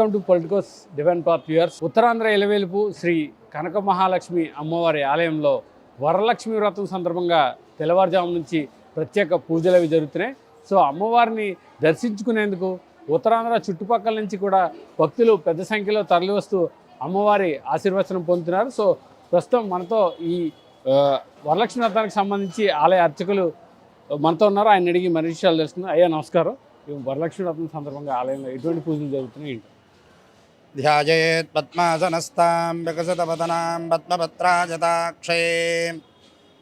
Welcome to Politicos divine path viewers Uttarandhra ఎలవేలుపు Shri Kanaka Mahalakshmi అమ్మవారి ఆలయంలో వరలక్ష్మి వ్రతం సందర్భంగా తెల్లవారుజాము నుంచి ప్రత్యేక పూజలు అవి జరుగుతున్నాయి. సో అమ్మవారిని దర్శించుకునేందుకు ఉత్తరాంధ్ర చుట్టుపక్కల నుంచి కూడా భక్తులు పెద్ద సంఖ్యలో తరలివస్తూ అమ్మవారి ఆశీర్వచనం పొందుతున్నారు. సో ప్రస్తుతం మనతో ఈ వరలక్ష్మి వ్రతానికి సంబంధించి ఆలయ అర్చకులు మనతో ఉన్నారు. ఆయన అడిగి మరి విషయాలు తెలుసుకుందాం. అయ్యా నమస్కారం. వరలక్ష్మి వ్రతం సందర్భంగా ఆలయంలో ఎటువంటి పూజలు జరుగుతున్నాయి? ఏంటి ध्यायेत् पद्मासनस्तां विकसितवदनां पद्मपत्राजताक्षये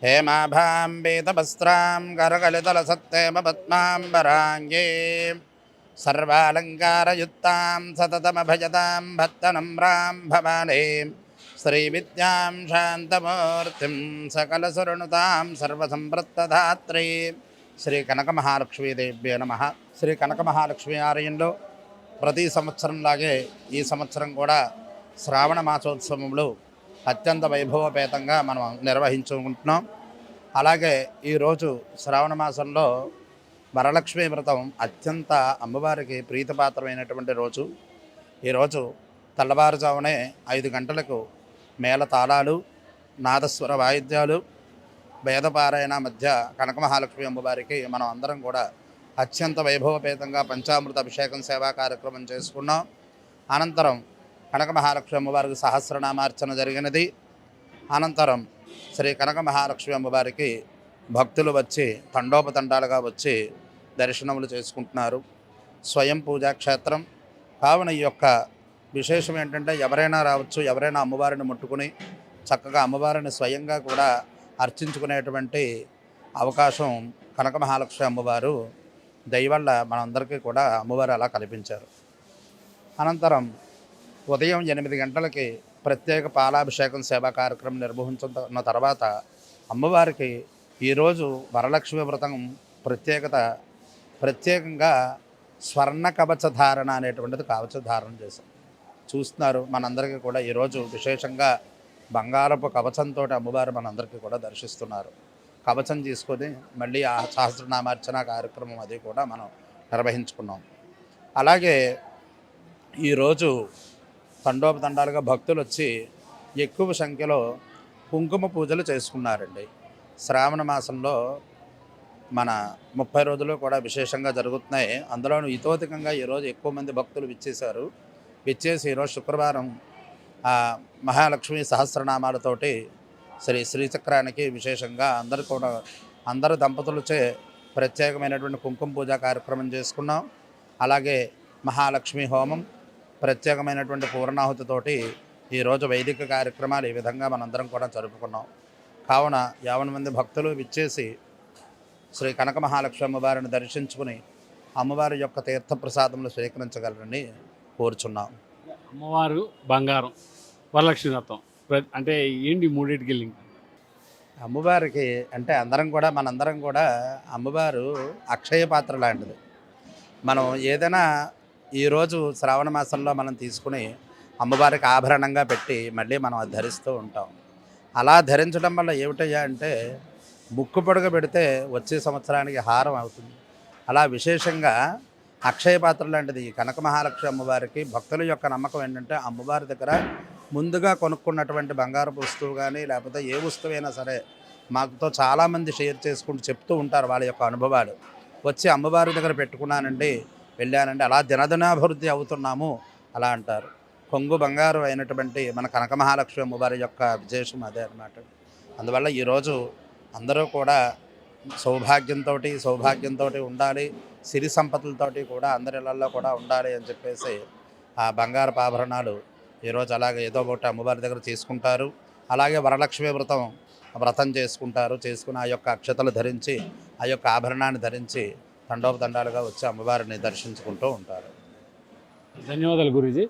हेमाभां वेदवस्त्रां करकलितलसत्तेम पद्माम्बराङ्गे सर्वालङ्कारयुक्तां सततमभजतां भक्तनम्रां भवाने श्रीविद्यां शान्तमूर्तिं सकलसुरनुतां सर्वसम्प्रत्तधात्री శ్రీకనకమహాలక్ష్మీదేవ్యే నమ శ్రీ కనకమహాలక్ష్మి ఆలయంలో ప్రతి సంవత్సరంలాగే ఈ సంవత్సరం కూడా శ్రావణ మాసోత్సవంలో అత్యంత వైభవపేతంగా మనం నిర్వహించుకుంటున్నాం. అలాగే ఈరోజు శ్రావణ మాసంలో వరలక్ష్మి వ్రతం అత్యంత అమ్మవారికి ప్రీతిపాత్రమైనటువంటి రోజు. ఈరోజు తెల్లవారుజామునే ఐదు గంటలకు మేళ తాళాలు నాదస్వర వాయిద్యాలు వేదపారాయణ మధ్య కనకమహాలక్ష్మి అమ్మవారికి మనం అందరం కూడా అత్యంత వైభవపేతంగా పంచామృత అభిషేకం సేవా కార్యక్రమం చేసుకున్నాం. అనంతరం కనక మహాలక్ష్మి అమ్మవారికి సహస్రనామార్చన జరిగినది. అనంతరం శ్రీ కనక మహాలక్ష్మి అమ్మవారికి భక్తులు వచ్చి తండోపతండాలుగా వచ్చి దర్శనములు చేసుకుంటున్నారు. స్వయం పూజా క్షేత్రం. కావున ఈ యొక్క విశేషం ఏంటంటే ఎవరైనా రావచ్చు ఎవరైనా అమ్మవారిని ముట్టుకుని చక్కగా అమ్మవారిని స్వయంగా కూడా అర్చించుకునేటువంటి అవకాశం కనక మహాలక్ష్మి అమ్మవారు దయవల్ల మనందరికీ కూడా అమ్మవారు అలా కల్పించారు. అనంతరం ఉదయం ఎనిమిది గంటలకి ప్రత్యేక పాలాభిషేకం సేవా కార్యక్రమం నిర్వహించున్న తర్వాత అమ్మవారికి ఈరోజు వరలక్ష్మి వ్రతం ప్రత్యేకత ప్రత్యేకంగా స్వర్ణ కవచ ధారణ అనేటువంటిది కవచ ధారణ చేశాం. చూస్తున్నారు మనందరికీ కూడా ఈరోజు విశేషంగా బంగారపు కవచంతో అమ్మవారు మనందరికీ కూడా దర్శిస్తున్నారు. కవచం తీసుకొని మళ్ళీ ఆ సహస్రనామార్చన కార్యక్రమం అది కూడా మనం నిర్వహించుకున్నాం. అలాగే ఈరోజు తండోపతండాలుగా భక్తులు వచ్చి ఎక్కువ సంఖ్యలో కుంకుమ పూజలు చేసుకున్నారండి. శ్రావణ మాసంలో మన ముప్పై రోజులు కూడా విశేషంగా జరుగుతున్నాయి. అందులోనూ ఇతోధికంగా ఈరోజు ఎక్కువ మంది భక్తులు విచ్చేశారు. విచ్చేసి ఈరోజు శుక్రవారం ఆ మహాలక్ష్మి సహస్రనామాలతోటి శ్రీ శ్రీచక్రానికి విశేషంగా అందరు కూడా అందరు దంపతులచే ప్రత్యేకమైనటువంటి కుంకుమ పూజ కార్యక్రమం చేసుకున్నాం. అలాగే మహాలక్ష్మి హోమం ప్రత్యేకమైనటువంటి పూర్ణాహుతితోటి ఈరోజు వైదిక కార్యక్రమాలు ఈ విధంగా మనందరం కూడా జరుపుకున్నాం. కావున యావన మంది భక్తులు విచ్చేసి శ్రీ కనక మహాలక్ష్మి అమ్మవారిని దర్శించుకుని అమ్మవారి యొక్క తీర్థప్రసాదములు స్వీకరించగలరని కోరుచున్నాం. అమ్మవారు బంగారం వరలక్ష్మి వ్రతం. అంటే ఏంటి మూడింటికి లింక్? అమ్మవారికి అంటే అందరం కూడా మనందరం కూడా అమ్మవారు అక్షయ పాత్ర లాంటిది. మనం ఏదైనా ఈరోజు శ్రావణ మాసంలో మనం తీసుకుని అమ్మవారికి ఆభరణంగా పెట్టి మళ్ళీ మనం అది ధరిస్తూ ఉంటాం. అలా ధరించడం వల్ల ఏమిటయ్యా అంటే ముక్కు పొడగ పెడితే వచ్చే సంవత్సరానికి హారం అవుతుంది. అలా విశేషంగా అక్షయ పాత్ర లాంటిది కనక మహాలక్ష్మి అమ్మవారికి భక్తుల యొక్క నమ్మకం ఏంటంటే అమ్మవారి దగ్గర ముందుగా కొనుక్కున్నటువంటి బంగారపు వస్తువు కానీ లేకపోతే ఏ వస్తువైనా సరే మాకుతో చాలామంది షేర్ చేసుకుంటూ చెప్తూ ఉంటారు వాళ్ళ యొక్క అనుభవాలు. వచ్చి అమ్మవారి దగ్గర పెట్టుకున్నానండి వెళ్ళానండి అలా దినదినాభివృద్ధి అవుతున్నాము అలా అంటారు. కొంగు బంగారు అయినటువంటి మన కనక మహాలక్ష్మి అమ్మవారి యొక్క విశేషం అదే అన్నమాట. అందువల్ల ఈరోజు అందరూ కూడా సౌభాగ్యంతో సౌభాగ్యంతో ఉండాలి సిరి సంపదలతోటి కూడా అందరి ఇళ్ళలో కూడా ఉండాలి అని చెప్పేసి ఆ బంగారపు ఆభరణాలు ఈరోజు అలాగే ఏదో ఒకటి అమ్మవారి దగ్గర చేసుకుంటారు. అలాగే వరలక్ష్మి వ్రతం వ్రతం చేసుకుంటారు. చేసుకుని ఆ యొక్క అక్షతలు ధరించి ఆ యొక్క ఆభరణాన్ని ధరించి తండోపతండాలుగా వచ్చి అమ్మవారిని దర్శించుకుంటూ ఉంటారు. ధన్యవాదాలు గురూజీ.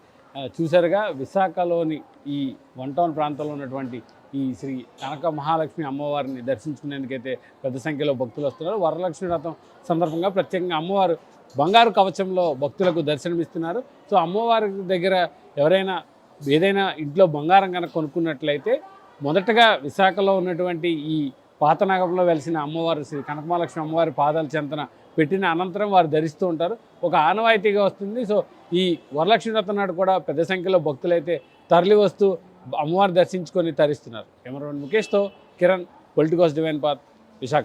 చూసారుగా విశాఖలోని ఈ వన్ టౌన్ ప్రాంతంలో ఉన్నటువంటి ఈ శ్రీ కనక మహాలక్ష్మి అమ్మవారిని దర్శించుకునేందుకైతే పెద్ద సంఖ్యలో భక్తులు వస్తున్నారు. వరలక్ష్మి వ్రతం సందర్భంగా ప్రత్యేకంగా అమ్మవారు బంగారు కవచంలో భక్తులకు దర్శనమిస్తున్నారు. సో అమ్మవారి దగ్గర ఎవరైనా ఏదైనా ఇంట్లో బంగారం కనుక కొనుక్కున్నట్లయితే మొదటగా విశాఖలో ఉన్నటువంటి ఈ పాతనగరంలో వెలిసిన అమ్మవారు శ్రీ కనకమహాలక్ష్మి అమ్మవారి పాదాల చెంతన పెట్టిన అనంతరం వారు ధరిస్తూ ఉంటారు. ఒక ఆనవాయితీగా వస్తుంది. సో ఈ వరలక్ష్మి వ్రతం నాడు కూడా పెద్ద సంఖ్యలో భక్తులైతే తరలి వస్తూ అమ్మవారు దర్శించుకొని తరిస్తున్నారు. Cameraman ముఖేష్తో Kiran Politicos divine path Visakha